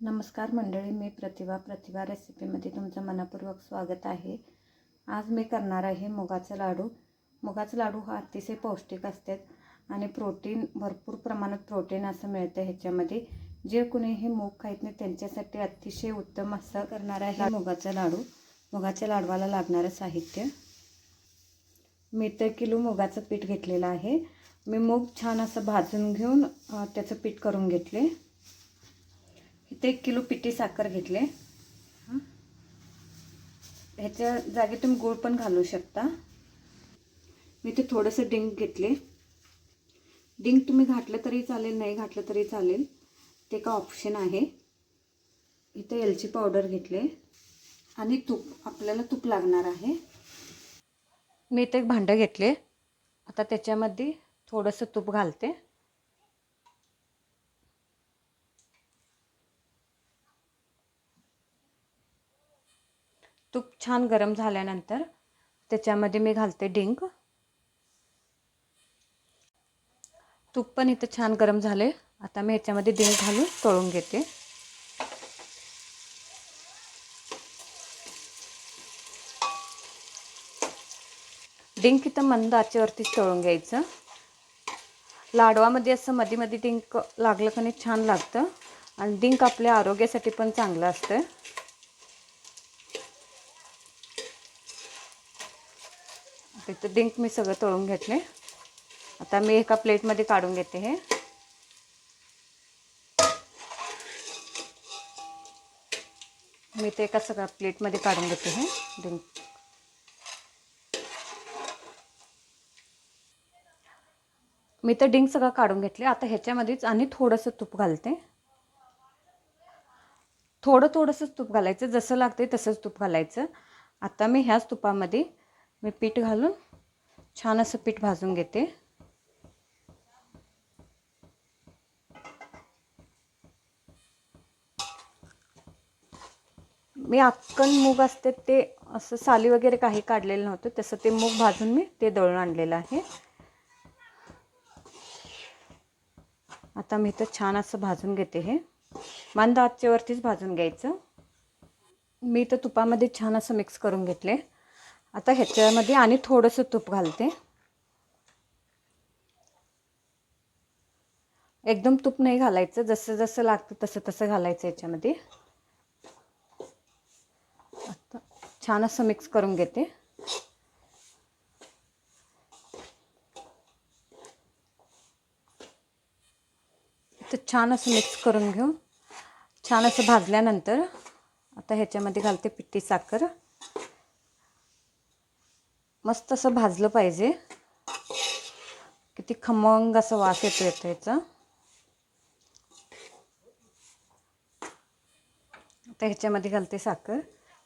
नमस्कार मंडळी मी प्रतिभा. प्रतिभा रेसिपीमध्ये तुमचं मनापूर्वक स्वागत आहे. आज मी करणार आहे मुगाचा लाडू. मुगाचा लाडू हा अतिशय पौष्टिक असतात आणि प्रोटीन भरपूर प्रमाणात प्रोटीन असं मिळतं ह्याच्यामध्ये. जे कुणीही मूग खायत नाही त्यांच्यासाठी अतिशय उत्तम असं करणार आहे मुगाचा लाडू. मुगाच्या लाडवाला लागणारं साहित्य. मी तर किलो मुगाचं पीठ घेतलेलं आहे. मी मूग छान असं भाजून घेऊन त्याचं पीठ करून घेतले. इथे एक किलो पिठी साखर घेतले. ह्याच्या जागी तुम्ही गूळ पण घालू शकता. मी इथे थोडंसं डिंक घेतले. डिंक तुम्ही घातलं तरी चालेल नाही घातलं तरी चालेल. ते का ऑप्शन आहे. इथे एलची पावडर घेतले. आणि तूप आपल्याला तूप लागणार आहे. मी इथे एक भांडं घेतले. आता त्याच्यामध्ये थोडंसं तूप घालते. तूप छान गरम झाल्यानंतर त्याच्यामध्ये मी घालते डिंक. तूप पण इथं छान गरम झाले आता मी ह्याच्यामध्ये डिंक घालून तळून घेते. डिंक इथं मंद आचेवरतीच तळून घ्यायचं. लाडवामध्ये असं मध्ये मध्ये डिंक लागलं का नाही छान लागतं. आणि डिंक आपल्या आरोग्यासाठी पण चांगलं असतं. तिथं डिंक मी सगळं तळून घेतले आता मी एका प्लेटमध्ये काढून घेते हे. मी ते एका सगळ्या प्लेटमध्ये काढून घेते हे. डिंक मी तर डिंक सगळं काढून घेतले आता ह्याच्यामध्येच आणि थोडंसं तूप घालते. थोडं थोडंसंच तूप घालायचं. जसं लागते तसंच तूप घालायचं. आता मी ह्याच तुपामध्ये मी पीठ घालून छान असं पीठ भाजून घेते. मी अक्कन मूग असते ते असं साली वगैरे काही काढलेलं नव्हतं तसं ते मूग भाजून मी ते दळून आणलेलं आहे. आता मी तर छान असं भाजून घेते हे. मंद आचेवरतीच भाजून घ्यायचं. मी तर तुपामध्ये छान असं मिक्स करून घेतले. आता ह्याच्यामध्ये आणि थोडंसं तूप घालते. एकदम तूप नाही घालायचं जसं जसं लागतं तसं तसं घालायचं याच्यामध्ये आता छान असं मिक्स करून घेते. तर छान असं मिक्स करून घेऊ. छान असं भाजल्यानंतर आता ह्याच्यामध्ये घालते पिठी साखर. मस्त असं भाजलं पाहिजे. किती खमंग असं वास येतो येतो याचा. आता ह्याच्यामध्ये घालते साखर.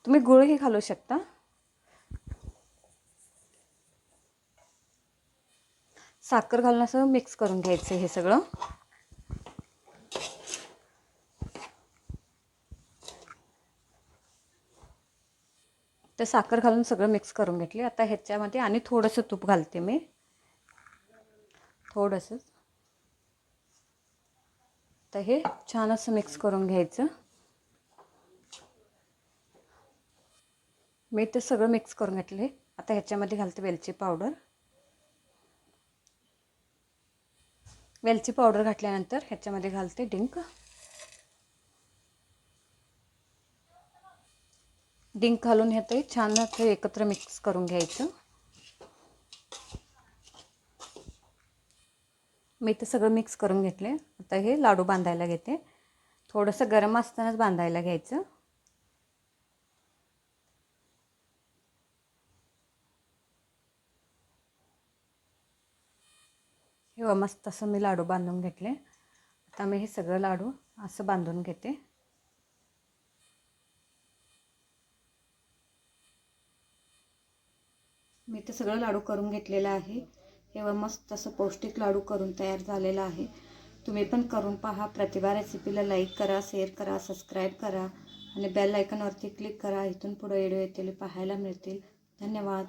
तुम्ही गुळही घालू शकता. साखर घालून असं मिक्स करून घ्यायचं हे सगळं. तर साखर घालून सगळं मिक्स करून घेतले. आता ह्याच्यामध्ये आणि थोडंसं तूप घालते मी. थोडंसंच. तर हे छान असं मिक्स करून घ्यायचं. मी ते सगळं मिक्स करून घेतले आता ह्याच्यामध्ये घालते वेलची पावडर. वेलची पावडर घातल्यानंतर ह्याच्यामध्ये घालते डिंक. डिंक घालून हे ते छान ते एकत्र मिक्स करून घ्यायचं. मी ते सगळं मिक्स करून घेतले. आता हे लाडू बांधायला घेते. थोडंसं गरम असतानाच बांधायला घ्यायचं. हे मस्त असं मी लाडू बांधून घेतले. आता मी हे सगळं लाडू असं बांधून घेते. मी ते सगळं लाडू करून घेतलेलं आहे. तेव्हा मस्त असं पौष्टिक लाडू करून तयार झालेलं आहे. तुम्ही पण करून पहा. प्रतिभा रेसिपीला लाईक करा शेअर करा सबस्क्राईब करा आणि बेल आयकॉनवरती क्लिक करा. इथून पुढे व्हिडिओ येतील पाहायला मिळतील. धन्यवाद.